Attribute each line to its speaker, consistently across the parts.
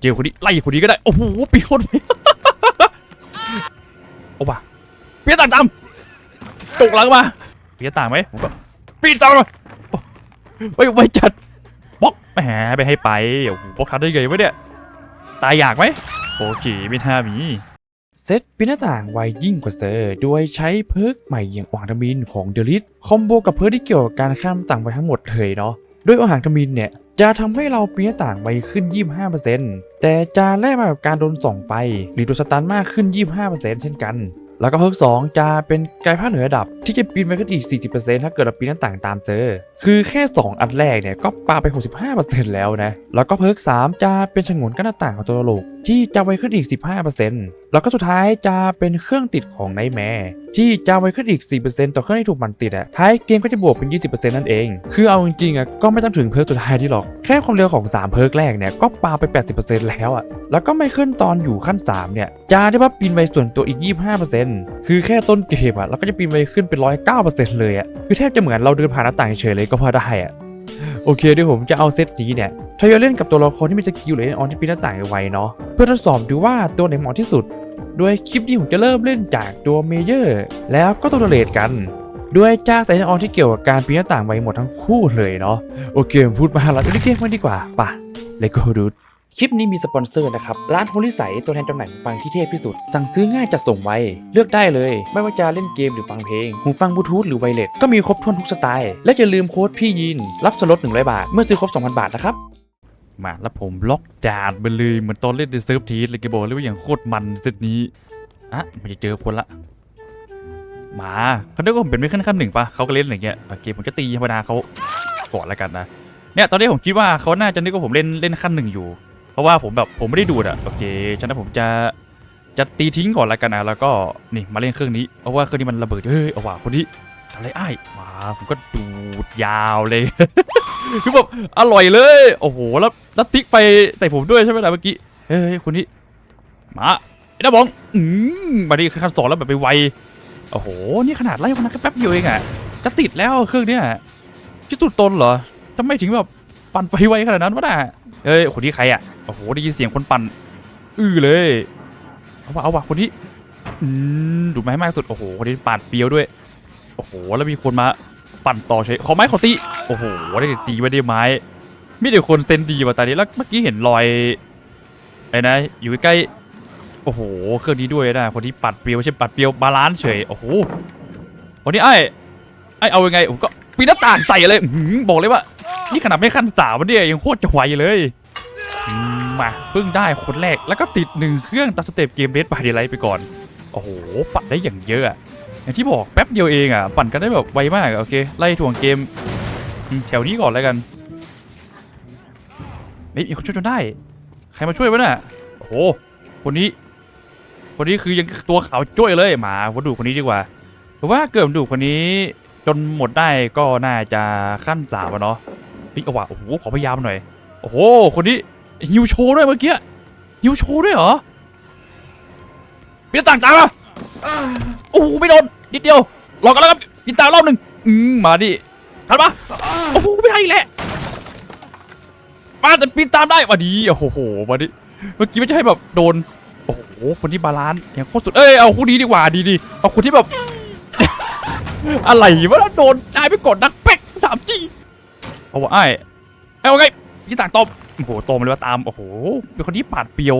Speaker 1: เจอคนนี้ไล่คนนี้ก็ได้ โอ้โหปีคนโอ้ป่ะเปียต่างตามตกหลังมาเปียต่างไหมผมก็ปีต่างมาโอ้เฮ้ยไว้จัดบล็อกแหมไปให้ไปโอ้โหบล็อกทันได้ไงวะเนี่ยตายอยากไหมโอเคไม่ท่ามีเซตปีหน้าต่างไวยิ่งกว่าเซอร์โดยใช้เพิร์กใหม่อย่างอ่างทมินของเดลิทคอมโบกับเพิร์กที่เกี่ยวกับการข้ามต่างไปทั้งหมดเลยเนาะโดยอ่างทมินเนี่ย จะทำให้เราปีหน้าต่างไวขึ้น 25%แต่จะแลกมากับการโดนส่องไฟหรือโดนสตันมากขึ้น 25%เช่นกัน แล้วก็เพิร์ก2จะเป็นกายภาเหนือดับ ที่จะปีนไปขึ้นอีก 40%ถ้าเกิดเราปีนหน้าต่างตามเจอ คือแค่ 2 อันแรกเนี่ยก็ปาไป 65%แล้วนะ แล้วก็เพิร์ก3จะเป็นฉงนกันหน้าต่างของตัวตลกที่จะไวขึ้นอีก 15% แล้วก็สุดท้ายจะเป็นเครื่องติดของไนแมร์ที่จะไวขึ้นอีก 4%ต่อเครื่องที่ถูกมันติดอะท้ายเกมก็จะบวกเป็น 20%นั่นเอง คือเอาจริงๆอะก็ไม่ต้องถึงเพิร์กสุดท้ายที่หรอก แค่ความเร็วของ 3 เพิร์กแรกเนี่ยก็ปาไป 80%แล้วอะแล้วก็ไม่ขึ้นตอนอยู่ขั้น 3 เนี่ยจะได้ว่าปีนไวส่วนตัวอีก 25%คือแค่ต้นเกมอะเราก็จะปีนไวขึ้นเป็น 109%เลยอะคือแทบจะเหมือนเราเดินผ่านหน้าต่างเฉยเลยก็พอได้อะ โอเคเดี๋ยวผมจะเอาเซตนี้เนี่ยทยอยเล่นกับตัวละครที่มีสกิลหรือออนที่ปีนหน้าต่างไวเนาะเพื่อทดสอบดูว่าตัวไหนเหมาะที่สุด โดยคลิปนี้ผมจะเริ่มเล่นจากตัวเมเยอร์แล้วก็ตัวเลดกันด้วยจ้าใส่ออนที่เกี่ยวกับการปีนหน้าต่างไวหมดทั้งคู่เลยเนาะโอเคพูดมาแล้วเล่นเกมกันดีกว่าป่ะเลโก้ดู คลิปนี้มีสปอนเซอร์นะครับ ร้านโฮลิไสตัวแทนจำหน่ายหูฟังที่เทพที่สุด สั่งซื้อง่ายจัดส่งไว เลือกได้เลย ไม่ว่าจะเล่นเกมหรือฟังเพลง หูฟังบลูทูธหรือไวเลสก็มีครบถ้วนทุกสไตล์ และอย่าลืมโค้ดพี่ยิน รับส่วนลด100 บาท เมื่อซื้อครบ 2,000 บาทนะครับ มาแล้วผมล็อกจานไปเลยเหมือนตอนเล่นในเซิร์ฟทีสเลยแกบอกเลยว่าอย่างโคตรมันเซตนี้อะมันจะเจอคนละ มาเขาเรียกว่าผมเป็นไม่ขั้นขั้นหนึ่งปะเขาก็เล่นอะไรเงี้ยโอเคผมก็ตีธรรมดาเขาก่อนแล้วกันนะเนี่ยตอนนี้ผมคิดว่าเขาน่าจะนึกว่าผมเล่นเล่นขั้นหนึ่งอยู่ ราะว่าผมแบบผมไม่ได้ดูดอะโอเคฉะนั้นผมจะจะตีทิ้งก่อนล้วกันนะแล้วก็นี่มาเล่นเครื่องนี้เพราะว่าเครื่องนี้มันระเบิดเฮ้ยเอาว่ะคนนี้ทำอะไรอ้ายมาผมก็ดูดยาวเลยคือแบบอร่อยเลย โอ้โหแล้วแล้วติ๊กไฟใส่ผมด้วยใช่ไหมล่ะเมื่อกี้เฮ้ยคนนี้มาไอ้น้าบองอืมมาดิขั้นสองแล้วแบบไปไวโอ้โหนี่ขนาดไล่คนนั้นแค่แป๊บเดียวเองอะจะติดแล้วเครื่องเนี้ยชิตุดตนเหรอทำไมถึงแบบปั่นไฟไวขนาดนั้นวะน่ะ เอ้ยคนที่ใครอะโอ้โหได้ยินเสียงคนปั่นอื้อเลยเอาวะเอาวะคนที่อืมดูดไม้มากสุดโอ้โหคนที่ปาดเปียวด้วยโอ้โหแล้วมีคนมาปั่นต่อใช้ขอไม้ขอตีโอ้โหได้ตีไว้ได้ไม้มีเดี๋ยวคนเซนดีว่ะตอนนี้แล้วเมื่อกี้เห็นรอยไอ้นะอยู่ใกล้โอ้โหเครื่องนี้ด้วยนะคนที่ปัดเปียวใช่ปัดเปียวบาลานซ์เฉยโอ้โหวันนี้ไอ้ไอ้เอายังไงผมก็ปีนหน้าต่างใส่เลยอื้อหือบอกเลยว่า นี่ขนาดไม่ขั้นสามเนี่ยยังโคตรจะไวเลยมาเพิ่งได้คนแรกแล้วก็ติดหนึ่งเครื่องตัดสเต็ปเกมเบสบายดลไลท์ไปก่อน โอ้โห ปั่นได้อย่างเยอะ อย่างที่บอกแป๊บเดียวเองอะ ปั่นกันได้แบบไวมากโอเค ไล่ถ่วงเกมแถวนี้ก่อนแล้วกันเฮ้ยมีคนช่วยจนได้ ใครมาช่วยวะน่ะโอ้โหคนนี้ คนนี้คือยังตัวขาวจ้วยเลยมาวัดดูคนนี้ดีกว่าแต่ว่าเกิดดูคนนี้จนหมดได้ก็น่าจะขั้นสามอะเนาะ ยเอาว่ะโอ้โหขอพยายามหน่อยโอ้โหคนนี้ฮิวโชว์ด้วยเมื่อกี้ฮิวโชว์ด้วยเหรอปีนต่างตามอะโอ้โหไม่โดนนิดเดียวรอกกันแล้วครับปีนต่างรอบหนึ่งอืมมาดิทันปะโอ้โหไม่ได้อีกแล้วมาแต่ปีนตามได้มาดีโอ้โหมาดิเมื่อกี้ไม่ใช่ให้แบบโดนโอ้โหคนที่บาลานซ์อย่างโคตรสุดเอ้ยเอาคู่นี้ดีกว่าดีดีเอาคนที่แบบ อะไรวะโดนตายไปกดนักแป๊กถามจริง เอาวะไอ้ไอ้ว่าไงยี่ต่างตบโอ้โหโตมาเลยว่าตามโอ้โหเป็นคนที่ปาดเปียว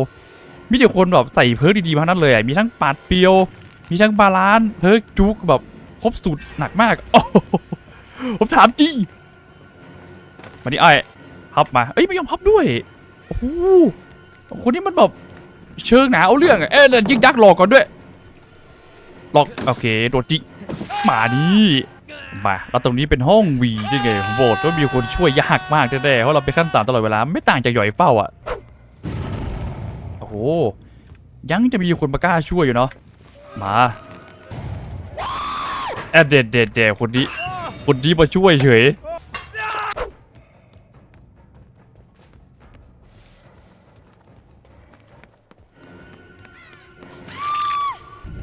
Speaker 1: มีแต่คนแบบใส่เพิร์กดีๆมาทั้งนั้นเลยมีทั้งปาดเปียว มีทั้งบาลานเพิร์กจุกแบบครบสูตรหนักมากโอ้โหผมถามจริงมาดิไอ้พับมาเอ้ยไม่ยอมพับด้วยโอ้โหคนนี้มันแบบเชิงหนาเอาเรื่องเอ้ยแล้วยิงยักษ์หลอกก่อนด้วยหลอกโอเคโดนจิกมาดิ มาแล้วตรงนี้เป็นห้องวียังไงผมบอกว่ามีคนช่วยยากมากแน่ๆเพราะเราไปขั้นสามตลอดเวลาไม่ต่างจากหย่อยเฝ้าอะโอ้โหยังจะมีคนมากล้าช่วยอยู่เนาะมาแอดเด็ดเด็ดเด็ดคนนี้คนนี้มาช่วยเฉย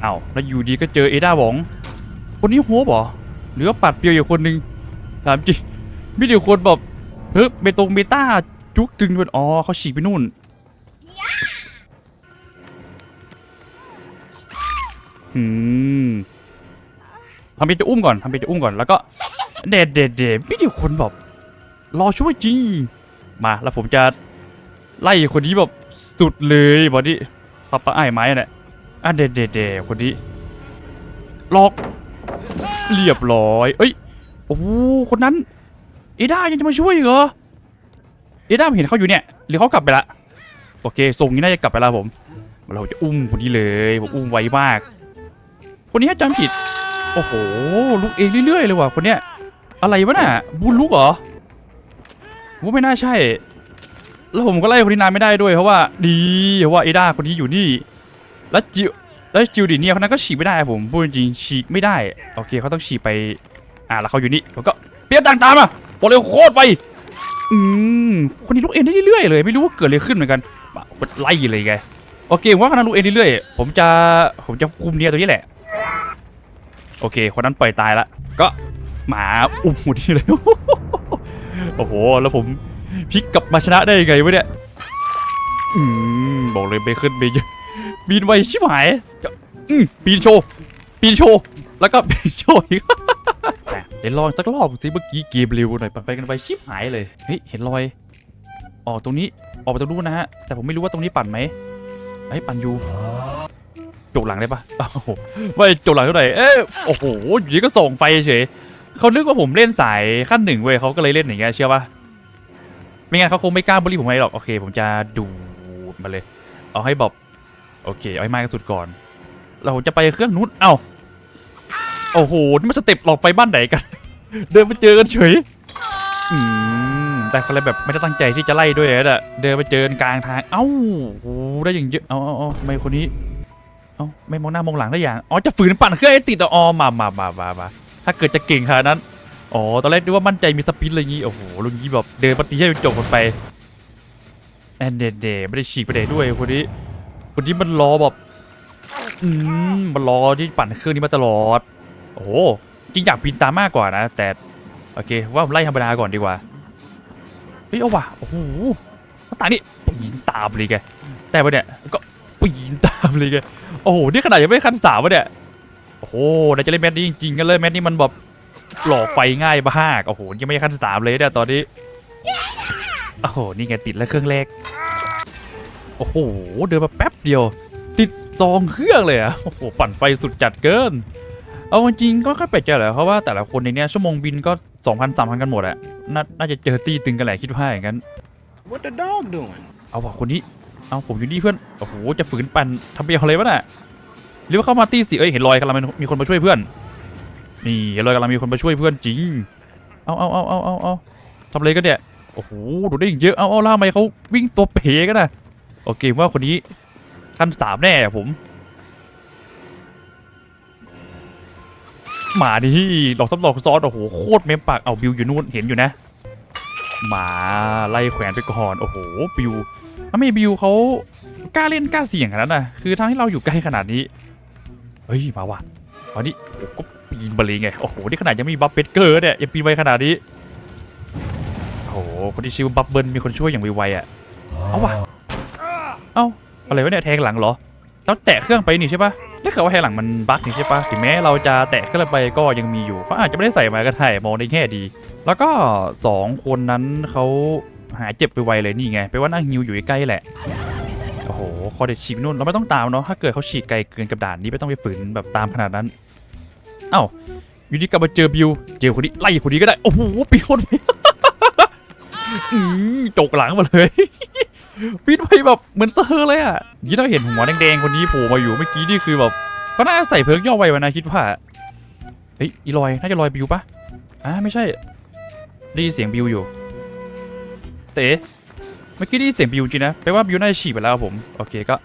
Speaker 1: เอาแล้วอยู่ดีก็เจอเอด้าบองคนนี้โฮบเหรือว่าปัดเปียวอยู่คนหนึ่งถามจริงมีอยู่คนแบบเฮ้ยเบตงเบต้าจุกจึงเป็นอ๋อเขาฉีกไปนู่นอืมทำเป็นจะอุ้มก่อนทำเป็นจะอุ้มก่อนแล้วก็เด็ดเด็ดเด็ดมีอยู่คนแบบรอช่วยจริงมาแล้วผมจะไล่คนนี้แบบสุดเลยบอดี้ปับปะไอ้ไม้เนี่ยอะเด็ดเด็ดเด็ดคนนี้หลอก เรียบร้อย เอ้ย โอ้โห คนนั้น เอด้ายังจะมาช่วยเหรอ เอด้าผมเห็นเขาอยู่เนี่ย หรือเขากลับไปละ โอเคทรงนี้น่าจะกลับไปแล้วผม เราจะอุ้มคนนี้เลย ผมอุ้มไวมาก คนนี้จำผิด โอ้โห ลุกเองเรื่อยๆเลยว่ะคนเนี้ย อะไรวะน่ะ บุญลุกเหรอว่าไม่น่าใช่ แล้วผมก็ไล่คนนี้นานไม่ได้ด้วยเพราะว่าดีเพราะว่าเอด้าคนนี้อยู่นี่ แล้วจิ แล้วจิวดิเนี่ยคนนั้นก็ฉีกไม่ได้ผมพูดจริงฉีกไม่ได้โอเคเขาต้องฉีกไปอ่าแล้วเขาอยู่นี่ผมก็เปียกต่างตามอะบอกเลยโคตรไปอืมคนนี้ลุกเองได้เรื่อยๆเลยไม่รู้ว่าเกิดอะไรขึ้นเหมือนกันไล่เลยไงโอเคว่าคนนั้นลุกเองเรื่อยๆผมจะผมจะคุมเนี่ยตัวนี้แหละ โอเค คนนั้นปล่อยตายละก็หมาอุ้มหมดที่เลยโอ้โหแล้วผมพลิกกลับมาชนะได้ยังไงวะเนี่ยอืมบอกเลยไปขึ้นไปเยอะ บินไวชิบหายอืมปีนโชว์ปีนโชว์แล้วก็ปีนโชว์อีกเดี๋ยวลองสักรอบสิเมื่อกี้เกมเร็วหน่อยปั่นไปกันไปชิบหายเลยเฮ้ยเห็นรอยออกตรงนี้ออกไปตรงนู้นนะฮะแต่ผมไม่รู้ว่าตรงนี้ปั่นไหมไอ้ยปั่นอยู่จกหลังได้ปะโอ้โหไม่จกหลังเท่าไหร่เอ๊ะโอ้โหอยู่ดีก็ส่งไฟเฉยเขานึกว่าผมเล่นสายขั้นหนึ่งเว้ยเขาก็เลยเล่นอย่างเงี้ยเชื่อปะไม่งั้นเขาคงไม่กล้าบริผมให้หรอกโอเค ผมจะดูมาเลย เอาให้แบบ โอเคเอาให้มากที่สุดก่อน เราจะไปเครื่องนู้นเอ้าโอ้โหนี่มันสเต็ปหลอกไฟบ้านไหนกัน เดินไปเจอกันเฉยอืมแต่คนอะไรแบบไม่ได้ตั้งใจที่จะไล่ด้วยนะเดินไปเจอกันกลางทาง เอ้าโอ้โหได้อย่างเยอะเอาเอาเอาทำไมคนนี้เอ้าไม่มองหน้ามองหลังได้อย่างอ๋อจะฝืนปั่นเครื่องให้ติดอ๋อมามามามามาถ้าเกิดจะเก่งขนาดนั้นอ๋อตอนแรกนึกว่ามั่นใจมีสปินอะไรงี้โอ้โหลุงนี้แบบเดินปฏิให้จบกันไปแอนเดดเดไม่ได้ฉีกไปไหนด้วยคนนี้ คนนี้มันรอแบบอืมมันรอที่ปั่นเครื่องนี้มาตลอด โอ้โหจริงอยากปีนตามมากกว่านะ แต่โอเคว่าผมไล่ธรรมดาก่อนดีกว่าเฮ้ยเอาว่ะโอ้โหหน้าตางนี่ปีนตามเลยแกแต่ปะเนี่ยก็ปีนตามเลยแกโอ้โหนี่ขนาดยังไม่ขั้นสามวะเนี่ยโอ้โหนาจะเล่นแมตช์นี้จริงๆกันเลยแมตช์นี้มันแบบหลอกไฟง่ายมากโอ้โหยังไม่ขั้นสามเลยเนี่ยตอนนี้โอ้โหนี่ไงติดแล้วเครื่องแรก โอ้โห เดินมาแป๊บเดียว ติดซองเครื่องเลยอะโอ้โห ปั่นไฟสุดจัดเกิน เอาจริงๆก็แค่แปลกใจแหละเพราะว่าแต่ละคนในเนี้ยชั่วโมงบินก็2 0 0 0 3,000กันหมดอะนาน่าจะเจอตีตึงกันแหละคิดว่าอย่างนั้น
Speaker 2: What the dog doing?
Speaker 1: เอาว่ะคนนี้ เอาผมอยู่นี่เพื่อน โอ้โห จะฝืนปั่นทำเปียอะไรวะน่ะหรือว่าเข้ามาตีสิเอ้ยเห็นรอยกำลังมีคนมาช่วยเพื่อน นี่เห็นรอยกำลังมีคนมาช่วยเพื่อนจริง เอาเอาเอาเอาเอาเอาทำอะไรกันเนี่ย โอ้โห ดูได้อีกเยอะ เอาเอาล่าทำไมเขาวิ่งตัวเป๋กันนะ โอเคว่าคนนี้ขั้นสามแน่ผมหมาดิหลอกซับหลอกซ้อนโอ้โหโคตรเมมปากเอาบิวอยู่นู่นเห็นอยู่นะหมาไล่แขวนไปก่อนโอ้โหบิวทำไมบิวเขากล้าเล่นกล้าเสี่ยงขนาดนั้นนะคือทั้งที่เราอยู่ใกล้ขนาดนี้เฮ้ยมาว่ะวันนี้โอ้ก็ปีนบลีไงโอ้โหนี่ขนาดยังมีบัฟเบเกอร์เนี่ยยังปีนไวขนาดนี้โอ้โหคนที่ชื่อบัฟเบิลมีคนช่วยอย่างไวๆอะเอาว่ะ เอ้าอะไรวะเนี่ยแทงหลังเหรอเราแตะเครื่องไปนี่ใช่ปะถ้าเกิดว่าแทงหลังมันบั๊กนี่ใช่ปะถึงแม้เราจะแตะเครื่องไปก็ยังมีอยู่เขาอาจจะไม่ได้ใส่มาก็ได้มองในแง่ดี แล้วก็สองคนนั้นเขาหายเจ็บไปไวเลยนี่ไงไปว่านั่งฮิวอยู่ใกล้แหละโอ้โหคอเด็ดฉีกนู่นเราไม่ต้องตามเนาะถ้าเกิดเขาฉีกไกลเกินกับด่านนี้ไม่ต้องไปฝืนแบบตามขนาดนั้นเอ้าอยู่ดีกลับมาเจอบิวเจอคนนี้ไล่คนนี้ก็ได้โอ้โหปีนคนไปจกหลังมาเลย ปีนไปแบบเหมือนเซอร์เลยอะยี่ถ้าเห็นหัวแดงๆคนนี้โผล่มาอยู่เมื่อกี้นี่คือแบบก็น่าจะใส่เพิร์กย่อไววะนะคิดว่าเฮ้ยอีลอยน่าจะลอยบิวปะอ่าไม่ใช่ได้ยินเสียงบิวอยู่ เต๋เมื่อกี้ได้ยินเสียงบิวจริงนะแปลว่าบิวน่าจะฉีกไปแล้วผมโอเคก็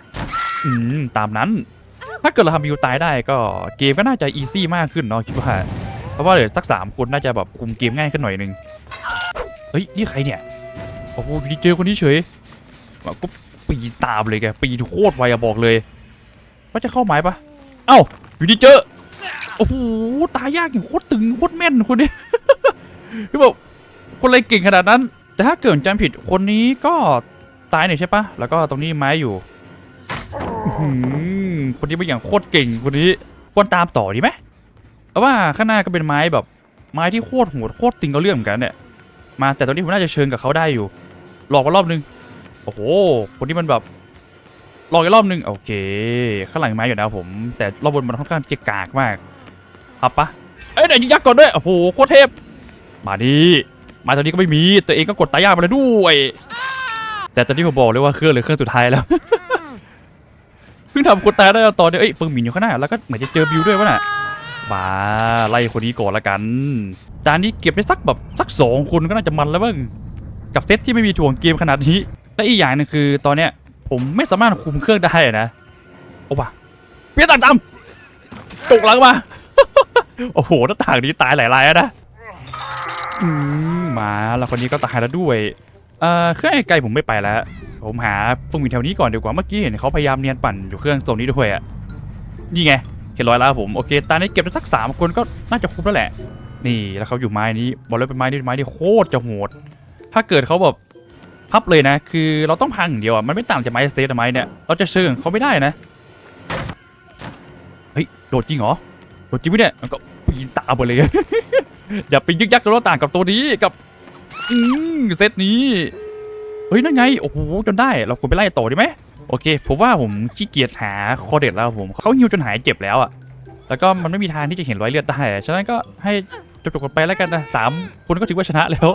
Speaker 1: อืมตามนั้น ถ้าเกิดเราทำบิวตายได้ก็เกมก็น่าจะอีซี่มากขึ้นเนาะคิดว่าเพราะว่าเหลือสักสามคนน่าจะแบบคุมเกมง่ายขึ้นหน่อยนึงเฮ้ยนี่ใครเนี่ยโอ้โหดีเจอคนนี้เฉย ก็ปีนตามเลยแกปีนโคตรไวอะบอกเลย ว่าจะเข้าหมายปะเอ้าอยู่ดีเจอโอ้โหตายยากอย่างโคตรตึงโคตรแม่นคนนี้คือแบบคนอะไรเก่งขนาดนั้น แต่ถ้าเกิดจำผิดคนนี้ก็ตายหน่อยใช่ปะแล้วก็ตรงนี้ไม้อยู่คนนี้เป็นอย่างโคตรเก่งคนนี้ควรตามต่อดีไหมเพราะว่าข้างหน้าก็เป็นไม้แบบ ไม้ที่โคตรโหดโคตรติงเอาเรื่องเหมือนกันเนี่ยมาแต่ตอนนี้ผมน่าจะเชิญกับเขาได้อยู่ หลอกมารอบนึง โอ้โห คนที่มันแบบลอกอีกรอบนึงโอเค ข้างหลังไม้อยู่นะผม แต่รอบบนมันค่อนข้างจะกากมากพับปะเอ้ยเดี๋ยวยักษ์ก่อนด้วย โอ้โห โคตรเทพ มาดิมาตอนนี้ก็ไม่มี ตัวเองก็กดตายากมาแล้วด้วย แต่ตอนนี้ผมบอกเลยว่าเครื่องเหลยเครื่องสุดท้ายแล้วเพิ่งทำคนตายได้ตอนเดียวเอ้ยเฟิงหมินอยู่ข้างหน้า แล้วก็เหมือนจะเจอบิวด้วยวะน่ะมาไล่คนนี้ก่อนละกันจานนี้เก็บได้สักแบบสักสองคนก็น่าจะมันแล้วบ้างกับเซตที่ไม่มีถ่วงเกมขนาดนี้ และอีกอย่างหนึงคือตอนเนี้ยผมไม่สามารถคุมเครื่องได้นะโอ้ว่ะเปี้ยต่างดำตกหลังมาโอ้โหหน้าต่างนี้ตายหลายรายนะมาแล้วคนนี้ก็ตายแล้วด้วยเอ่อเครื่องไกลผมไม่ไปแล้ว ผมหาฟงหมินแถวนี้ก่อนดีกว่าเมื่อกี้เห็นเขาพยายามเนียนปั่นอยู่เครื่องโซนนี้ด้วยอะนี่ไงเห็นรอยแล้วผมโอเคตอนนี้เก็บได้สักสามคนก็น่าจะคุ้มแล้วแหละ นี่แล้วเขาอยู่ไม้นี้บอกเลยเป็นไม้ที่ไม้ที่โคตรจะโหดถ้าเกิดเขาแบบ พับเลยนะ คือเราต้องพังอย่างเดียวอะมันไม่ต่างจากไม้สเตทไม้เนี่ยเราจะเชิงเขาไม่ได้นะเฮ้ยโดดจริงเหรอโดดจริงไหมเนี่ยมันก็ปีนตาไปเลย อย่าไปยึกยักจนเราต่างกับตัวนี้กับอืมเซตนี้เฮ้ยนั่นไงโอ้โหจนได้เราควรไปไล่ต่อดีไหมโอเคผมว่าผมขี้เกียจหาคอเด็ดแล้วผมเขาหิวจนหายเจ็บแล้วอะแล้วก็มันไม่มีทางที่จะเห็นรอยเลือดได้ฉะนั้นก็ให้จบๆกันไปแล้วกันนะสามคนก็ถือว่าชนะแล้ว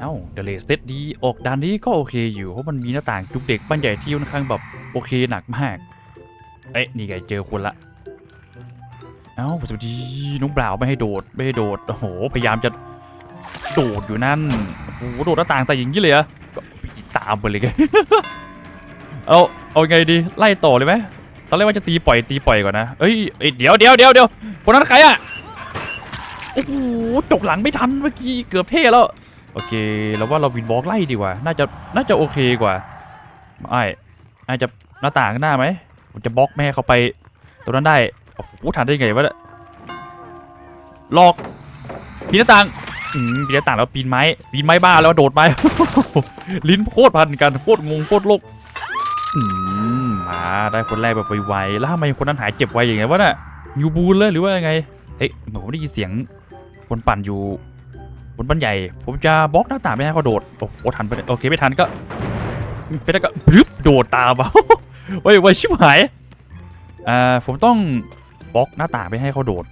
Speaker 1: เอ้าเดเลสเตดีออกด้านนี้ก็โอเคอยู่เพราะมันมีหน้าต่างจุกเด็กบ้านใหญ่ที่ค่อนข้างแบบโอเคหนักมาก เอ้ยนี่ไงเจอคนละ เอ้าสวัสดีน้องเปล่าไม่ให้โดดไม่ให้โดดโอ้โหพยายามจะโดดอยู่นั่นโอ้โหโดดหน้าต่างแต่อย่างนี้เลยอะก็ปีตามไปเลยกันเอาเอาไงดีไล่ต่อเลยไหมตอนแรกว่าจะตีปล่อยตีปล่อยก่อนนะเอ้ยเอ้ยเดี๋ยวเดี๋ยวเดี๋ยวเดี๋ยวคนนั้นใครอะโอ้โหจกหลังไม่ทันเมื่อกี้เกือบเท่แล้ว โอเคเราว่าเราวินวอล์กไล่ดีกว่า น่าจะน่าจะโอเคกว่าไอ้ไอ้จะหน้าต่างหน้าไหมผมจะบล็อกแม่ให้เขาไปตรงนั้นได้โอ้โหทันได้ไงวะเนี่ยหลอกปีนหน้าต่างอืมปีนหน้าต่างแล้วปีนไม้ปีนไม้บ้าแล้วโดดไม้ ลิ้นโคตรพันกันโคตรงงโคตรโลกอืมมาได้คนแรกแบบไวๆแล้วทำไมคนนั้นหายเจ็บไวอย่างไงวะน่ะยูบูนเลยหรือว่ายังไงเฮ้ยหมือนผมได้ยินเสียงคนปั่นอยู่ บนบ้านใหญ่ ผมจะบล็อกหน้าต่างไม่ให้เขาโดด โอ้โหทันไปโอเคไม่ทันก็ไปแล้วก็บรึบโดดตามมาไว้ไว้ชิบหายอ่าผมต้องบล็อกหน้าต่างไม่ให้เขาโดด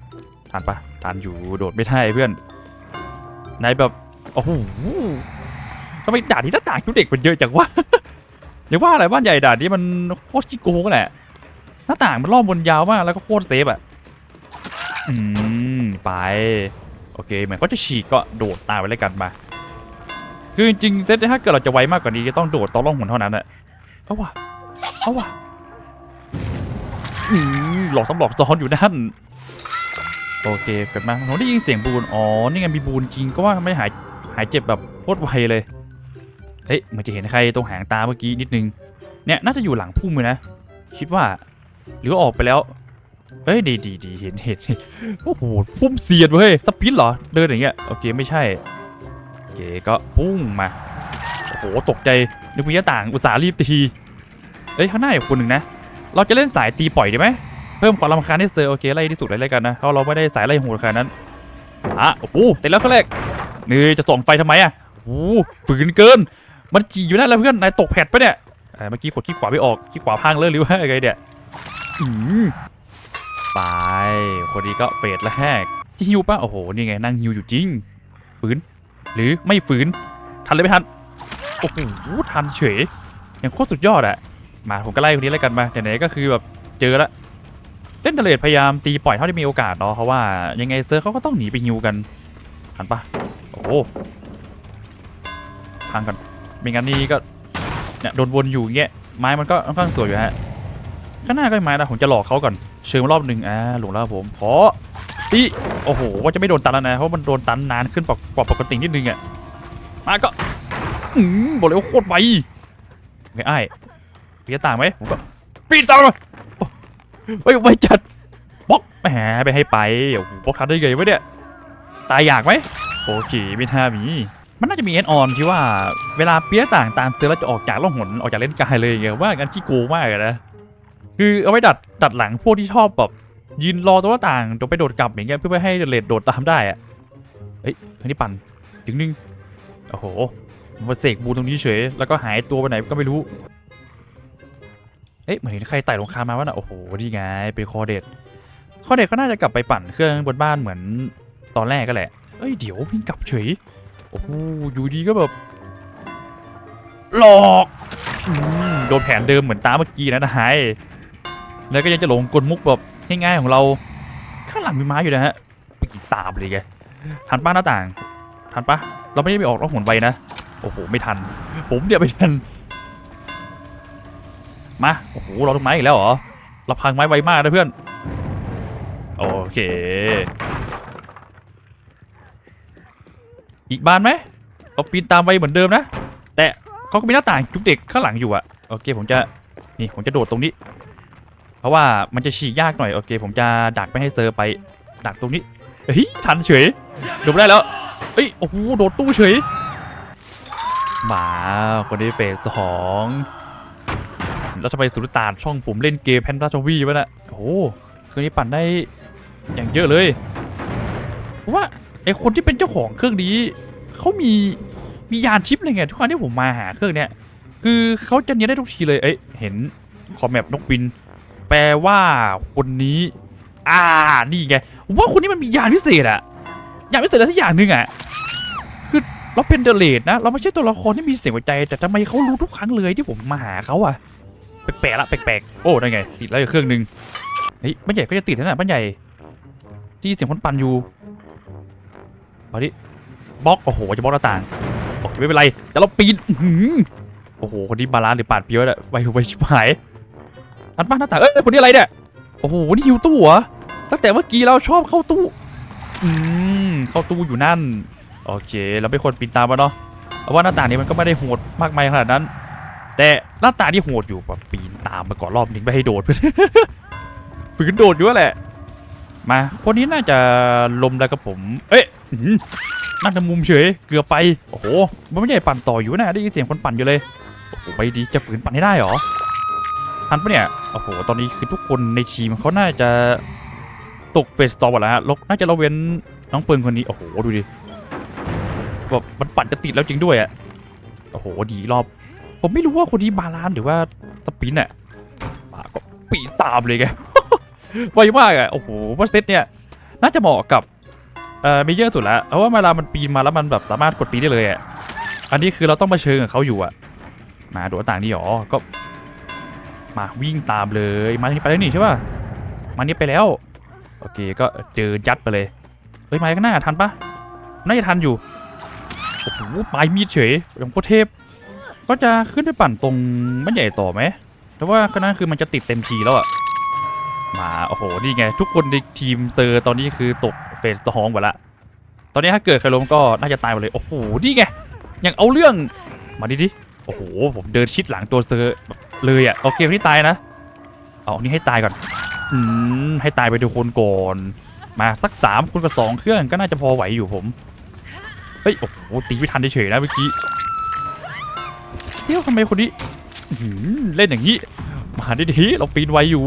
Speaker 1: ทันปะทันอยู่โดดไม่ได้เพื่อนไหนแบบโอ้โหทำไมด่านที่หน้าต่างทุกเด็กมันเยอะจังวะอย่าว่าอะไรบ้านใหญ่ด่านนี้มันโคตรขี้โกงแหละหน้าต่างมันรอบบนยาวมากแล้วก็โคตรเซฟอะอืมไป โอเคเหมือนเขาจะฉีกก็โดดตามไปเลยกันมาคือจริงๆเซตถ้าเกิดเราจะไวมากกว่านี้จะต้องโดดตอนล่องหนเท่านั้นแหละเอาวะเอาวะหลอกซ้ำหลอกซ้อนอยู่นั่นโอเคเกิดมาผมได้ยินเสียงบูนอ๋อนี่ไงมีบูนจริงก็ว่าไม่หายหายเจ็บแบบโคตรไวเลยเฮ้ยเหมันจะเห็นใครตรงหางตาเมื่อกี้นิดนึงเนี่ยน่าจะอยู่หลังพุ่มเลยนะ คิดว่า หรือออกไปแล้ว เฮ้ยดีดีดีเห็นเห็นโอ้โหพุ่มเสียดเว้ยสปินเหรอ เดินอย่างเงี้ยโอเคไม่ใช่โอเคก็ปุ้งมาโอ้โหตกใจนึกว่าต่างอุตส่าห์รีบตีเอ้ยข้างหน้าอีกคนหนึ่งนะ เราจะเล่นสายตีปล่อยดีไหมเพิ่มความรำคาญให้เซอร์โอเคไล่ที่สุดเลยแล้วกันนะเพราะเราไม่ได้สายไล่โหดขนาดนั้นอะโอ้โหเสร็จแล้วข้อแรกนี่จะส่องไฟทำไมอะโอ้หฝืนเกิน มันจีอยู่นั่นแล้วเพื่อนนายตกแพดปะเนี่ยเอ่อเมื่อกี้กดขี้ขวาไม่ออกขี้ขวาพังเลยหรือว่าไงเนี่ย ไป คนนี้ก็เฟดแล้วแฮกจะฮิวป่ะ โอ้โห นี่ไงนั่งฮิวอยู่จริง ฝืน หรือไม่ฝืน ทันเลยไม่ทัน โอ้โห ทันเฉยยังโคตรสุดยอดอะมาผมก็ไล่คนนี้แล้วกันมาไหนๆก็คือแบบเจอละเล่นเทเลดพยายามตีปล่อยเท่าที่มีโอกาสเนาะเพราะว่ายังไงเซอร์เขาก็ต้องหนีไปฮิวกันทันปะโอ้โหพังกันไม่งั้นนี่ก็เนี่ยโดนวนอยู่เงี้ยไม้มันก็ค่อนข้างสวยอยู่ฮะข้างหน้าก็ไม้นะผมจะหลอกเขาก่อน เชิงรอบหนึ่งอ่าหลงแล้วผมขอตีโอ้โห ว่าจะไม่โดนตันแล้วนะ เพราะมันโดนตันนานขึ้นกว่าปกตินิดนึงอะมาก็อืมบอกเลยว่าโคตรไวไงไอ้ายปีจะต่างไหมผมก็ปีนเสาเลยเฮ้ยไวจัดบล็อกแหมไปให้ไปโอ้โหบล็อกทันได้ไงวะเนี่ยตายอยากไหมโอเคไม่ท่ามีมันน่าจะมีเอ็นออนที่ว่าเวลาเปี้ยต่างตามเจอแล้วจะออกจากล่องหนออกจากเล่นกายเลยไงว่ากันขี้โกงมากอะนะ คือเอาไว้ดัดดัดหลังพวกที่ชอบแบบยืนรอตัวหน้าต่างจนไปโดดกลับอย่างเงี้ยเพื่อไม่ให้เลดโดดตามได้อะเฮ้ยอันนี้ปั่นจึงนึงโอ้โหมาเสกบูนตรงนี้เฉยแล้วก็หายตัวไปไหนก็ไม่รู้ เอ๊ะเหมือนเห็นใครไต่ลงคามาว่าน่ะโอ้โหนี่ไงเป็นคอเด็ดคอเด็ดก็น่าจะกลับไปปั่นเครื่องบนบ้านเหมือนตอนแรกก็แหละเอ้ยเดี๋ยววิ่งกลับเฉยโอ้โหอยู่ดีก็แบบหลอกอโดนแผนเดิมเหมือนตาเมื่อกี้นะนาย แล้วก็ยังจะหลงกลมุกแบบง่ายๆของเรา ข้างหลังมีไม้อยู่นะฮะไปกินตามเลยแกทันป้าหน้าต่าง ทันปะเราไม่ได้ไปออกรองหนไวนะ โอ้โห ไม่ทัน ผมเดี๋ยวไม่ทัน มา โอ้โห เราต้นไม้อีกแล้วเหรอ เราพังไม้ไวมากนะเพื่อน โอเค อีกบานไหมเราปีนตามไวเหมือนเดิมนะ แต่เขาก็มีหน้าต่างจุกเด็กข้างหลังอยู่อะโอเค ผมจะ นี่ ผมจะโดดตรงนี้ ราะว่ามันจะฉีกยากหน่อยโอเค ผมจะดักไม่ให้เซอร์ไปดักตรงนี้เฮ้ยทันเฉยโดดไได้แล้วเฮ้ยโอ้โหโดดตู้เฉยมาคนนี้เฟสสองแล้วทำไมสุลต่านช่องผมเล่นเกมแพนด้าชวีวะนะโอ้เครื่องนี้ปั่นได้อย่างเยอะเลยว่าไอคนที่เป็นเจ้าของเครื่องนี้เขามีมียานชิปอะไรไงทุกครั้งที่ผมมาหาเครื่องเนี้ยคือเขาจะเนี้ยได้ทุกทีเลยเอ้ยเห็นคอมแมปนกบิน แปลว่าคนนี้ อ่า นี่ไง ว่าคนนี้มันมียานพิเศษอะยานพิเศษอะไรสักอย่างหนึ่งอะคือเราเป็นเดเลดนะ เราไม่ใช่ตัวละครที่มีเสียงหัวใจ แต่ทำไมเขารู้ทุกครั้งเลยที่ผมมาหาเขาอะแปลกๆละแปลกๆ โอ้ได้ไงติดแล้วอยู่เครื่องหนึ่งเฮ้ยบ้านใหญ่ก็จะติดนะบ้านใหญ่ ที่เสียงคนปั่นอยู่เอาดิบล็อก โอ้โห จะบล็อกหน้าต่างโอเคไม่เป็นไร แต่เราปีนโอ้โห คนนี้บาลานหรือปาดเปียวเนี่ยไวไวชิบหาย อันป้าหน้าต่างเอ้ยคนนี้อะไรเนี่ยโอ้โหนี่หิวตู้เหรอตั้งแต่เมื่อกี้เราชอบเข้าตู้อืมเข้าตู้อยู่นั่นโอเค เราเป็นคนปีนตามมาเนาะเอาว่าหน้าต่างนี้มันก็ไม่ได้โหดมากมายขนาดนั้น แต่หน้าต่างที่โหดอยู่แบบปีนตามมาก่อนรอบนึงไม่ให้โดดฝืนโดดอยู่แหละ มาคนนี้น่าจะลมแล้วกับผม เอ๊ะอื้อหือนั่งทำมุมเฉยเกือบไปโอ้โหมันไม่ใช่ปั่นต่ออยู่นะได้ยินเสียงคนปั่นอยู่เลยโอ้โหไปดีจะฝืนปั่นให้ได้เหรอ ทันปะเนี่ย โอ้โห ตอนนี้คือทุกคนในทีมเขาน่าจะตกเฟสต่อหมดแล้วฮะลกน่าจะเราเว้นน้องเปิงคนนี้ โอ้โห ดูดิ แบบมันปั่นจะติดแล้วจริงด้วยอะโอ้โห ดีรอบ ผมไม่รู้ว่าคนที่บาลานหรือว่าสปินอะป่าก็ปีตามเลยไงไวมากอะโอ้โหว่าเซตเนี่ย น่าจะเหมาะกับเอ่อเมเยอร์สุดล้วเพราะว่าเวลามันปีนมาแล้วมันแบบสามารถกดปีนได้เลยอะอันนี้คือเราต้องมาเชิงกับเขาอยู่อะมาดดหน้าต่างนี่หรอ ก็ มาวิ่งตามเลยมาทางนี้ไปแล้วนี่ใช่ป่ะมานี้ไปแล้ว โอเคก็เดินยัดไปเลยเฮ้ยมาข้างหน้าทันปะน่าจะทันอยู่โอ้โหปลายมีดเฉยยังโคตรเทพ ก็จะขึ้นไปปั่นตรงบ้านใหญ่ต่อไหมแต่ว่าขณะคือมันจะติดเต็มทีแล้วอะมาโอ้โหนี่ไง ทุกคนในทีมเตอร์ตอนนี้คือตกเฟสทองหมดละตอนนี้ถ้าเกิดใครล้มก็น่าจะตายหมดเลยโอ้โหนี่ไงยังเอาเรื่องมาดิดิโอ้โหผมเดินชิดหลังตัวเตอร์ เลยอะโอเคที่ตายนะเอาอันนี้ให้ตายก่อนอืมให้ตายไปทุกคนก่อนมาสักสามคุณกับสองเครื่องก็น่าจะพอไหวอยู่ผมเฮ้ยโอ้โหตีไม่ทันเฉยๆนะเมื่อกี้เที่ยวทำไมคนนี้เล่นอย่างนี้มาดิทีเราปีนไวอยู่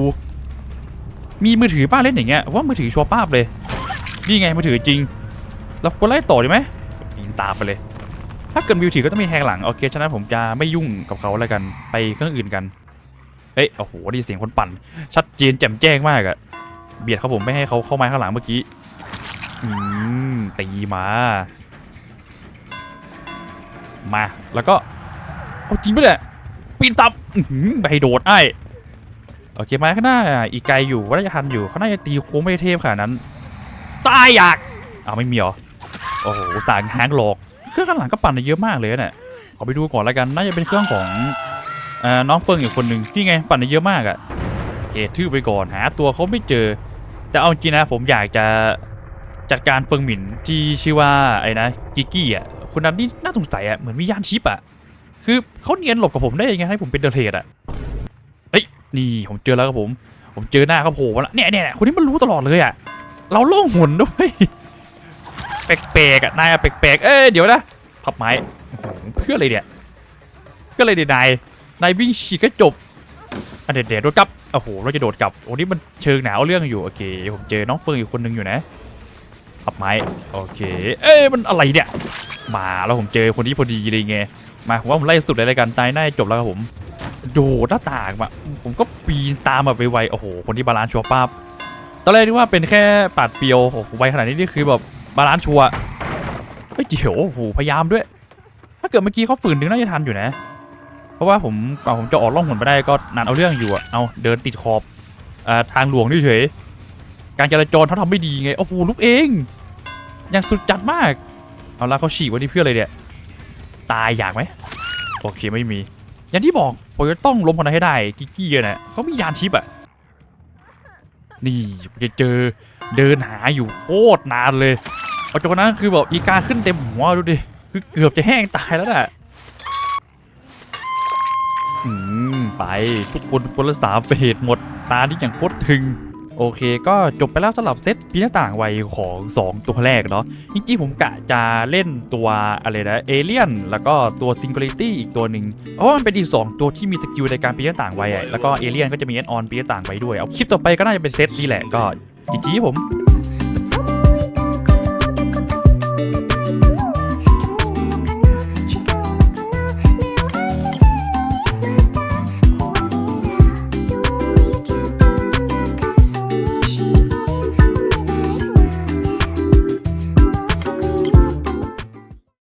Speaker 1: มีมือถือป้าเล่นอย่างเงี้ยว่ามือถือชัวร์ป้าบเลย นี่ไงมือถือจริง เราควรไล่ต่อดีไหมปีนตามไปเลย ถ้าเกิดมือถือก็ต้องมีแทงหลังโอเคฉะนั้นผมจะไม่ยุ่งกับเขาแล้วกันไปเครื่องอื่นกันเอ้ยโอ้โหไดีเสียงคนปั่น ชัดเจนแจ่มแจ้งมากอะเบียดเขาผมไม่ให้เขาเข้ามาข้างหลังเมื่อกี้อืมตีมามาแล้วก็เอาจริงปเนี่ยปีนตับอื้อหือไปโดดไอ้โอเคมาข้างหน้าอีกไกลอยู่ว่าจะทันอยู่เขาน่าจะตีโค้งไม่เทพขนาดนั้นตายอยากเอาไม่มีหรอโอ้โหต่างหางหลอก เครื่องข้างหลังก็ปั่นได้เยอะมากเลยเนี่ยขอไปดูก่อนล้วกัน น่าจะเป็นเครื่องของอน้องเฟิงอีกคนหนึ่งนี่ไงปั่นได้เยอะมากอะโอเคทื่อไปก่อนหาตัวเขาไม่เจอ แต่เอาจริงนะผมอยากจะจัดการเฟิงหมินที่ชื่อว่าไอ้นะกิกกี้อะคนนั้นนี่น่าสงสัยอะเหมือนมียานชิปอะคือเขาเนียนหลบกับผมได้ยังไงให้ผมเป็นเดอะเทดอะเฮ้ยนี่ผมเจอแล้วครับผม ผมเจอหน้าเขาโผล่มาแล้วเนี่ยเนี่ยเนี่ยคนนี้มันรู้ตลอดเลยอะเราล่องหนด้วย แปลกๆอะนายอะแปลกๆเอ้ยเดี๋ยวนะพับไม้เพื่ออะไรเนี่ยเพื่ออะไรเนี่ยนายนายวิ่งฉีกก็จบอะเด็ดเด็ดโดดกลับโอ้โหเราจะโดดกลับโอ้นี่มันเชิงหนาวเรื่องอยู่โอเคผมเจอน้องเฟิงอีกคนนึงอยู่นะขับไม้โอเค เอ้ยมันอะไรเนี่ยมาแล้วผมเจอคนที่พอดีเลยไงมาผมว่าผมไล่สุดเลยแล้วกันตายหน้าจบแล้วครับผมโดดหน้าต่างมาผมก็ปีนตามมาไปไวๆโอ้โหคนที่บาลานซ์ชัวร์ป้าบตอนแรกนึกว่าเป็นแค่ปาดเปียวโอ้โหไวขนาดนี้นี่คือแบบ บาลานซ์ชัวร์เฮ้ยเดี๋ยวโอ้โหพยายามด้วย ถ้าเกิดเมื่อกี้เขาฝืนดึงน่าจะทันอยู่นะ เพราะว่าผมกว่าผมจะออกล่องหนไปได้ก็นานเอาเรื่องอยู่อะเอาเดินติดขอบอ่าทางหลวงเฉยการจราจรเขาทำไม่ดีไงโอ้โหลูกเองยังสุดจัดมาก เอาละเขาฉีกไว้ที่เพื่อนเลยเนี่ยตายอยากไหมโอเคไม่มี อย่างที่บอกผมจะต้องล้มคนนั้นให้ได้กิกกี้อะเนี่ยเขามียานทิปอะนี่จะเจอเดินหาอยู่โคตรนานเลย เอาจนนั้นคือแบบอีกาขึ้นเต็มหัวดูดิ คือเกือบจะแห้งตายแล้วน่ะอืมไปทุกคนคนละสามเปรตหมดตาที่อย่างโคตรถึง โอเค ก็จบไปแล้วสำหรับเซตปีหน้าต่างวัยของ 2 ตัวแรกเนาะจริงๆผมกะจะเล่นตัวอะไรนะเอเลียนแล้วก็ตัวซิง u l ลิตี้อีกตัวหนึ่งเพราะว่ามันเป็นอีก 2 ตัวที่มีสกิลในการปีหน้าต่างไว้อะแล้วก็เอเลียนก็จะมีแอดออนปีหน้าต่างไว้ด้วยเอาคลิปต่อไปก็น่าจะเป็นเซตนี้แหละก็จีจีผม